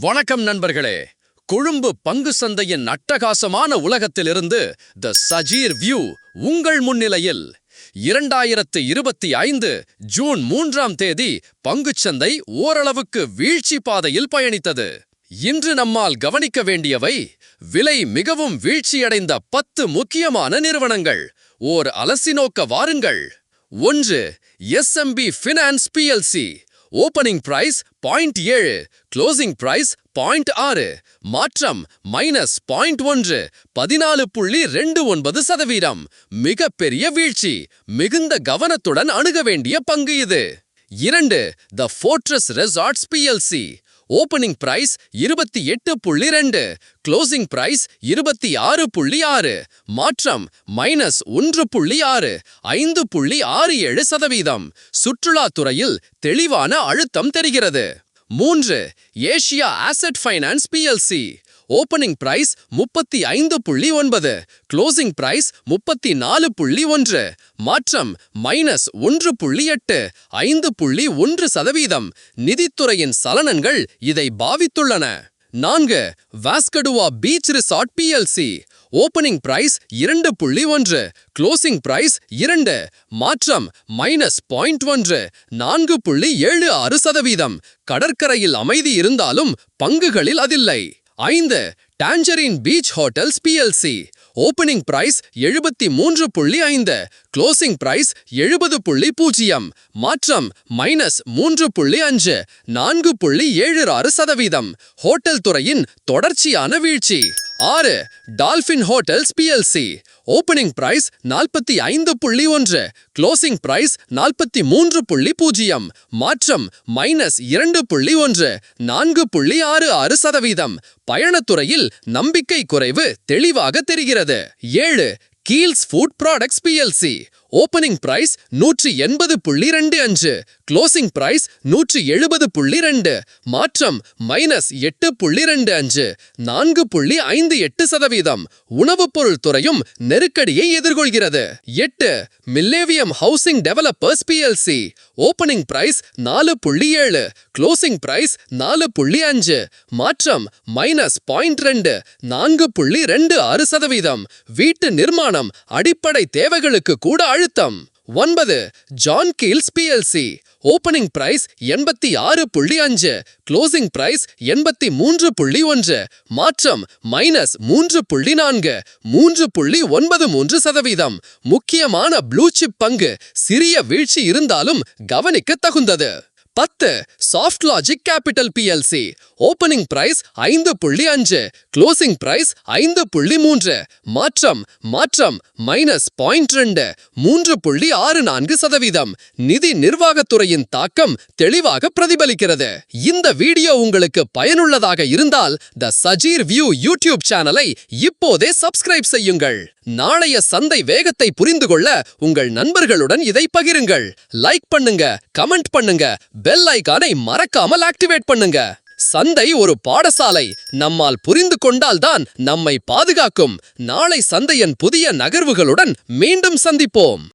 வணக்கம் நண்பர்களே. கொழும்பு பங்கு சந்தையின் அட்டகாசமான உலகத்திலிருந்து த சஜீர் வியூ உங்கள் முன்னிலையில். இரண்டாயிரத்து இருபத்தி ஐந்து ஜூன் மூன்றாம் தேதி பங்குச்சந்தை ஓரளவுக்கு வீழ்ச்சி பாதையில் பயணித்தது. இன்று நம்மால் கவனிக்க வேண்டியவை விலை மிகவும் வீழ்ச்சியடைந்த பத்து முக்கியமான நிறுவனங்கள். ஓர் அலசி நோக்க வாருங்கள். ஒன்று SMB finance PLC opening price point ஏழு. க்ளோசிங் பிரைஸ் பாயிண்ட் ஆறு. மாற்றம் மைனஸ் பாயிண்ட் ஒன்று. பதினாலு புள்ளி ரெண்டு ஒன்பது சதவீதம். மிகப்பெரிய வீழ்ச்சி. மிகுந்த கவனத்துடன் அணுக வேண்டிய பங்கு இது. இரண்டு the Fortress Resorts PLC opening price இருபத்தி எட்டு புள்ளி ரெண்டு. க்ளோசிங் பிரைஸ் இருபத்தி ஆறு புள்ளி ஆறு. மாற்றம் மைனஸ் ஒன்று புள்ளி ஆறு. ஐந்து புள்ளி ஆறு ஏழு சதவீதம். சுற்றுலாத்துறையில் தெளிவான அழுத்தம் தெரிகிறது. மூன்று Asia asset finance PLC opening price முப்பத்தி ஐந்து புள்ளி ஒன்பது. க்ளோசிங் பிரைஸ் முப்பத்தி நாலு புள்ளி ஒன்று. மாற்றம் மைனஸ் ஒன்று புள்ளி எட்டு. ஐந்து புள்ளி ஒன்று சதவீதம். நிதித்துறையின் சலனங்கள் இதை பாவித்துள்ளன. நான்கு Waskaduwa beach resort PLC opening price இரண்டு புள்ளி ஒன்று. க்ளோசிங் பிரைஸ் இரண்டு. மாற்றம் மைனஸ் பாயிண்ட் ஒன்று. நான்கு புள்ளி ஏழு ஆறு சதவீதம். கடற்கரையில் அமைதி இருந்தாலும் பங்குகளில் அதில்லை. ஐந்து Tangerine beach hotels PLC opening price எழுபத்தி மூன்று புள்ளி ஐந்து க்ளோசிங் பிரைஸ் எழுபது புள்ளி பூஜ்ஜியம் மாற்றம் மைனஸ் மூன்று புள்ளி அஞ்சு நான்கு புள்ளி ஏழு ஆறு சதவீதம். ஹோட்டல் துறையின் தொடர்ச்சியான வீழ்ச்சி. ஆறு Dolphin hotels PLC opening price நாற்பத்தி ஐந்து புள்ளி ஒன்று க்ளோசிங் பிரைஸ் நாற்பத்தி மூன்று புள்ளி பூஜ்ஜியம் மாற்றம் மைனஸ் இரண்டு புள்ளி ஒன்று நான்கு புள்ளி ஆறு ஆறு சதவீதம். பயணத்துறையில் நம்பிக்கை குறைவு தெளிவாக தெரிகிறது. ஏழு Keells food products PLC opening price நூற்றி எண்பது புள்ளி ரெண்டு அஞ்சு. க்ளோசிங் பிரைஸ் நூற்றி எழுபது புள்ளி ரெண்டு. மாற்றம் மைனஸ் எட்டு புள்ளி ரெண்டு அஞ்சு. நான்கு புள்ளி ஐந்து எட்டு சதவீதம். உணவுப் பொருள் துறையும் நெருக்கடியை எதிர்கொள்கிறது. எட்டு Millennium housing developers PLC opening price நாலு புள்ளி ஏழு. க்ளோசிங் பிரைஸ் நாலு புள்ளி அஞ்சு. மாற்றம் மைனஸ் பாயிண்ட் ரெண்டு. நான்கு புள்ளி ரெண்டு ஆறு சதவீதம். வீட்டு நிர்மாணம் அடிப்படை தேவைகளுக்கு கூட அழுத்தம். ஒன்பது John Keells PLC opening price எண்பத்தி ஆறு புள்ளி அஞ்சு. க்ளோசிங் பிரைஸ் எண்பத்தி மூன்று புள்ளி ஒன்று. மாற்றம் மைனஸ் மூன்று புள்ளி நான்கு. மூன்று புள்ளி ஒன்பது மூன்று சதவீதம். முக்கியமான ப்ளூ சிப் பங்கு சிறிய வீழ்ச்சி இருந்தாலும் கவனிக்க தகுந்தது. பத்து. Softlogic capital PLC opening price ஐந்து புள்ளி அஞ்சு. க்ளோசிங் பிரைஸ் ஐந்து புள்ளி மூன்று. மாற்றம் மாற்றம் மைனஸ் பாயிண்ட் ரெண்டு. மூன்று புள்ளி ஆறு நான்கு சதவீதம். நிதி நிர்வாகத்துறையின் தாக்கம் தெளிவாக பிரதிபலிக்கிறது. இந்த வீடியோ உங்களுக்கு பயனுள்ளதாக இருந்தால் த சஜீர் வியூ யூடியூப் சேனலை இப்போதே சப்ஸ்கிரைப் செய்யுங்கள். நாளைய சந்தை வேகத்தை புரிந்து கொள்ள உங்கள் நண்பர்களுடன் இதை பகிருங்கள். லைக் பண்ணுங்க கமெண்ட் பண்ணுங்க பெல் ஐக்கானை மறக்காமல் ஆக்டிவேட் பண்ணுங்க. சந்தை ஒரு பாடசாலை. நம்மால் புரிந்து கொண்டால்தான் நம்மை பாதுகாக்கும். நாளை சந்தையின் புதிய நகர்வுகளுடன் மீண்டும் சந்திப்போம்.